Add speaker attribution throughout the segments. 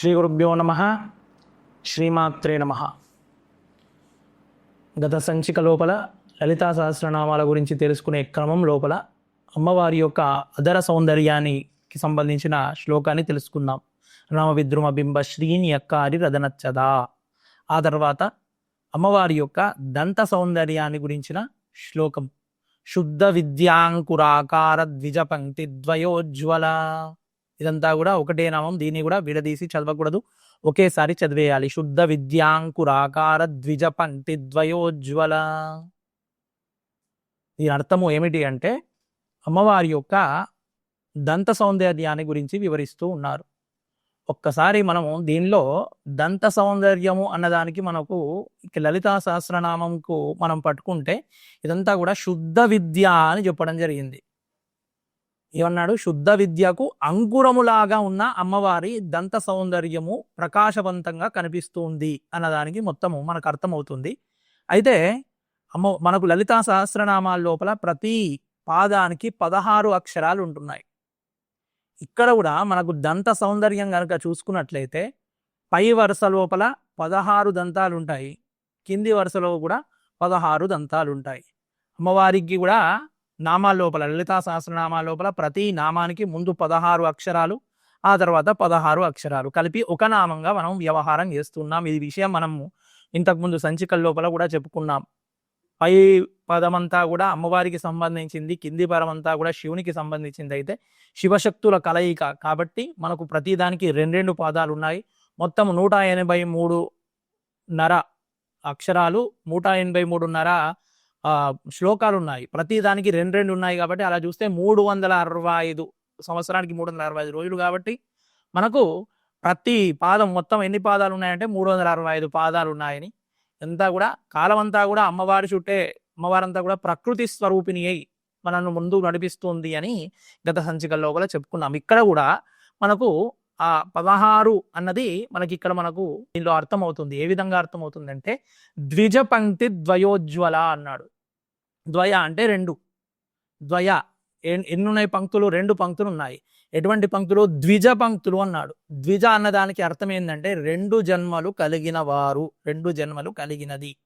Speaker 1: శ్రీ గురుభ్యో నమ. శ్రీమాత్రే నమ. గత సంచిక లోపల లలితా సహస్రనామాల గురించి తెలుసుకునే క్రమం లోపల అమ్మవారి యొక్క అదర సౌందర్యానికి సంబంధించిన శ్లోకాన్ని తెలుసుకుందాం. రామ విద్రుమ బింబ శ్రీని యక్కారి రదనచ్చదా ఆ తర్వాత అమ్మవారి యొక్క దంత సౌందర్యాన్ని గురించిన శ్లోకం. శుద్ధ విద్యాంకురాకార ద్విజ పంక్తి ద్వయోజ్వల. ఇదంతా కూడా ఒకటే నామం దీన్ని కూడా విడదీసి చదవకూడదు. ఒకేసారి చదివేయాలి. శుద్ధ విద్యాంకురాకార ద్విజ పంక్తి ద్వయోజ్వల. దీని అర్థము ఏమిటి అంటే అమ్మవారి యొక్క దంత సౌందర్యాన్ని గురించి వివరిస్తూ ఉన్నారు. ఒక్కసారి మనము దీనిలో దంత సౌందర్యము అన్నదానికి మనకు లలితా సహస్రనామంకు మనం పట్టుకుంటే ఇదంతా కూడా శుద్ధ విద్య అని చెప్పడం జరిగింది. ఏమన్నాడు? శుద్ధ విద్యకు అంకురములాగా ఉన్న అమ్మవారి దంత సౌందర్యము ప్రకాశవంతంగా కనిపిస్తుంది అన్నదానికి మొత్తము మనకు అర్థమవుతుంది. అయితే అమ్మ మనకు లలితా సహస్రనామాల లోపల ప్రతి పాదానికి పదహారు అక్షరాలు ఉంటున్నాయి. ఇక్కడ కూడా మనకు దంత సౌందర్యం కనుక చూసుకున్నట్లయితే పై వరుస లోపల పదహారు దంతాలు ఉంటాయి. కింది వరుసలో కూడా పదహారు దంతాలు ఉంటాయి. అమ్మవారికి కూడా నామాల లోపల లలితా సహస్రనామాల లోపల ప్రతి నామానికి ముందు పదహారు అక్షరాలు ఆ తర్వాత పదహారు అక్షరాలు కలిపి ఒక నామంగా మనం వ్యవహారం చేస్తున్నాం. ఈ విషయం మనము ఇంతకుముందు సంచికల లోపల కూడా చెప్పుకున్నాం. పై పదమంతా కూడా అమ్మవారికి సంబంధించింది కింది పరమంతా కూడా శివునికి సంబంధించింది అయితే శివశక్తుల కలయిక కాబట్టి మనకు ప్రతిదానికి రెండు రెండు పాదాలు ఉన్నాయి. మొత్తం నూట ఎనభై మూడు నర అక్షరాలు నూట ఎనభై మూడున్నర శ్లోకాలు ఉన్నాయి ప్రతి దానికి రెండు రెండు ఉన్నాయి కాబట్టి అలా చూస్తే మూడు వందల అరవై ఐదు సంవత్సరానికి మూడు వందల అరవై ఐదు రోజులు కాబట్టి మనకు ప్రతి పాదం మొత్తం ఎన్ని పాదాలు ఉన్నాయంటే మూడు వందల అరవై ఐదు పాదాలు ఉన్నాయని అంతా కూడా కాలం అంతా కూడా అమ్మవారి చుట్టే అమ్మవారంతా కూడా ప్రకృతి స్వరూపిణి అయి మనల్ని ముందు నడిపిస్తుంది అని గత సంచికల్లో కూడా చెప్పుకున్నాం. ఇక్కడ కూడా మనకు ఆ పదహారు అన్నది మనకి ఇక్కడ మనకు దీనిలో అర్థమవుతుంది. ఏ విధంగా అర్థమవుతుందంటే ద్విజ పంక్తి ద్వయోజ్వల అన్నాడు. ద్వయ అంటే రెండు. ద్వయ ఎన్- ఎన్ని ఉన్నాయి పంక్తులు? రెండు పంక్తులు ఉన్నాయి ఎటువంటి పంక్తులు? ద్విజ పంక్తులు అన్నాడు. ద్విజ అన్నదానికి అర్థం ఏంటంటే రెండు జన్మలు కలిగిన వారు రెండు జన్మలు కలిగినది.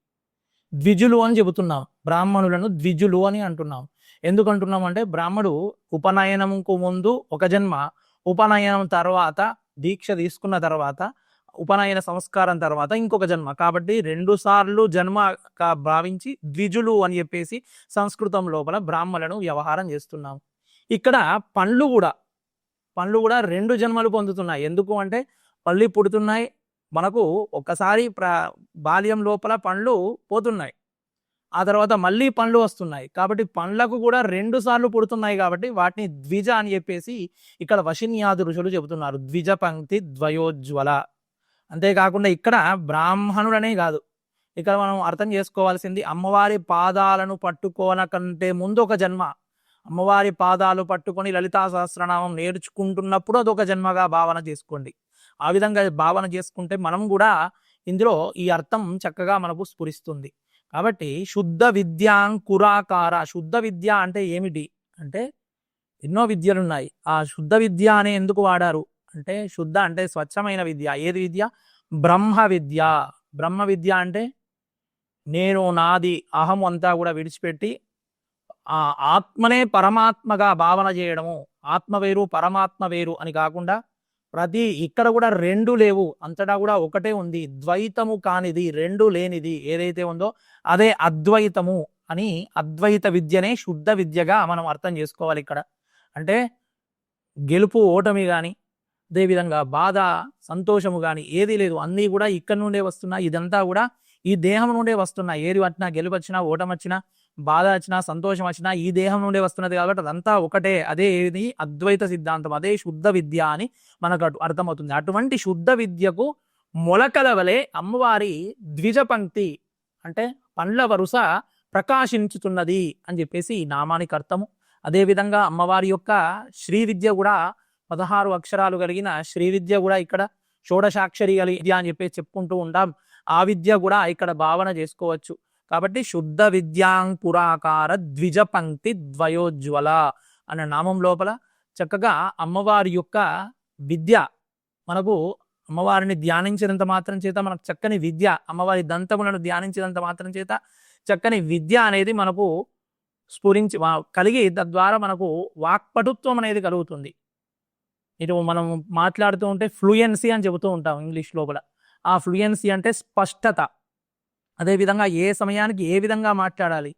Speaker 1: ద్విజులు అని చెబుతున్నాం. బ్రాహ్మణులను ద్విజులు అని అంటున్నాం. ఎందుకంటున్నాం అంటే బ్రాహ్మడు ఉపనయనంకు ముందు ఒక జన్మ ఉపనయనం తర్వాత దీక్ష తీసుకున్న తర్వాత ఉపనయన సంస్కారం తర్వాత ఇంకొక జన్మ. కాబట్టి రెండు సార్లు జన్మ భావించి ద్విజులు అని చెప్పేసి సంస్కృతం లోపల బ్రాహ్మణులను వ్యవహారం చేస్తున్నాం ఇక్కడ పండ్లు కూడా పండ్లు కూడా రెండు జన్మలు పొందుతున్నాయి. ఎందుకు అంటే పళ్ళు పుడుతున్నాయి మనకు ఒక్కసారి ప్ర బాల్యం లోపల పండ్లు పోతున్నాయి. ఆ తర్వాత మళ్ళీ పండ్లు వస్తున్నాయి. కాబట్టి పండ్లకు కూడా రెండు సార్లు పుడుతున్నాయి కాబట్టి వాటిని ద్విజ అని చెప్పేసి ఇక్కడ వశిన్యాది ఋషులు చెబుతున్నారు. ద్విజ పంక్తి ద్వయోజ్వల. అంతేకాకుండా ఇక్కడ బ్రాహ్మణుడనే కాదు. ఇక్కడ మనం అర్థం చేసుకోవాల్సింది అమ్మవారి పాదాలను పట్టుకోన కంటే ముందు ఒక జన్మ. అమ్మవారి పాదాలు పట్టుకొని లలితా సహస్రనామం నేర్చుకుంటున్నప్పుడు అదొక జన్మగా భావన చేసుకోండి. ఆ విధంగా భావన చేసుకుంటే మనం కూడా ఇందులో ఈ అర్థం చక్కగా మనకు స్ఫురిస్తుంది. కాబట్టి శుద్ధ విద్యాంకురాకార శుద్ధ విద్య అంటే ఏమిటి? అంటే ఎన్నో విద్యలు ఉన్నాయి ఆ శుద్ధ విద్య అనే ఎందుకు వాడారు? అంటే శుద్ధ అంటే స్వచ్ఛమైన విద్య. ఏది విద్య? బ్రహ్మ విద్య. బ్రహ్మ విద్య అంటే నేను నాది అహం అంతా కూడా విడిచిపెట్టి ఆ ఆత్మనే పరమాత్మగా భావన చేయడము. ఆత్మ వేరు పరమాత్మ వేరు అని కాకుండా ప్రతి ఇక్కడ కూడా రెండు లేవు. అంతటా కూడా ఒకటే ఉంది. ద్వైతము కానిది రెండు లేనిది ఏదైతే ఉందో అదే అద్వైతము అని అద్వైత విద్యనే శుద్ధ విద్యగా మనం అర్థం చేసుకోవాలి ఇక్కడ. అంటే గెలుపు ఓటమి కానీ అదేవిధంగా బాధ సంతోషము కానీ ఏది లేదు. అన్నీ కూడా ఇక్కడ నుండే వస్తున్నాయి ఇదంతా కూడా ఈ దేహం నుండే వస్తున్నాయి ఏది వచ్చినా గెలుపొచ్చినా ఓటమి వచ్చినా బాధ వచ్చినా సంతోషం వచ్చినా ఈ దేహం నుండే వస్తున్నది కాబట్టి అదంతా ఒకటే. అదే ఏది? అద్వైత సిద్ధాంతం. అదే శుద్ధ విద్య అని మనకు అటు అర్థమవుతుంది. అటువంటి శుద్ధ విద్యకు మొలకల వలె అమ్మవారి ద్విజ పంక్తి అంటే పండ్ల వరుస ప్రకాశించుతున్నది అని చెప్పేసి ఈ నామానికి అర్థము. అదేవిధంగా అమ్మవారి యొక్క శ్రీ విద్య కూడా పదహారు అక్షరాలు కలిగిన శ్రీ విద్య కూడా ఇక్కడ షోడశాక్షరి కలిగి విద్య అని చెప్పేసి చెప్పుకుంటూ ఉంటాం. ఆ విద్య కూడా ఇక్కడ భావన చేసుకోవచ్చు. కాబట్టి శుద్ధ విద్యాంకురాకార ద్విజ పంక్తి ద్వయోజ్వల అనే నామం లోపల చక్కగా అమ్మవారి యొక్క విద్య మనకు అమ్మవారిని ధ్యానించినంత మాత్రం చేత మనకు చక్కని విద్య అమ్మవారి దంతములను ధ్యానించినంత మాత్రం చేత చక్కని విద్య అనేది మనకు స్ఫురించి కలిగి తద్వారా మనకు వాక్పటుత్వం అనేది కలుగుతుంది. ఇటు మనం మాట్లాడుతూ ఉంటే ఫ్లూయెన్సీ అని చెబుతూ ఉంటాం ఇంగ్లీష్ లోపల. ఆ ఫ్లూయెన్సీ అంటే స్పష్టత. అదేవిధంగా ఏ సమయానికి ఏ విధంగా మాట్లాడాలి?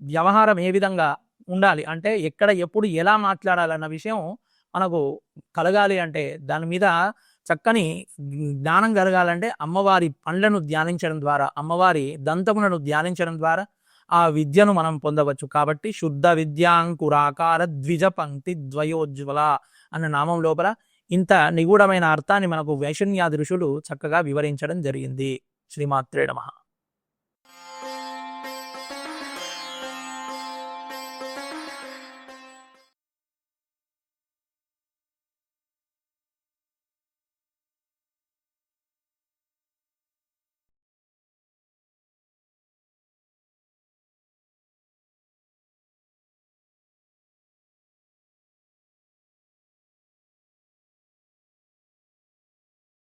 Speaker 1: వ్యవహారం ఏ విధంగా ఉండాలి? అంటే ఎక్కడ ఎప్పుడు ఎలా మాట్లాడాలన్న విషయం మనకు కలగాలి అంటే దాని మీద చక్కని జ్ఞానం కలగాలంటే అమ్మవారి పండ్లను ధ్యానించడం ద్వారా అమ్మవారి దంతములను ధ్యానించడం ద్వారా ఆ విద్యను మనం పొందవచ్చు. కాబట్టి శుద్ధ విద్యాంకురాకార ద్విజ పంక్తి ద్వయోజ్వల అన్న నామం లోపల ఇంత నిగూఢమైన అర్థాన్ని మనకు వైశన్యాది ఋషులు చక్కగా వివరించడం జరిగింది. శ్రీమాత్రే నమః.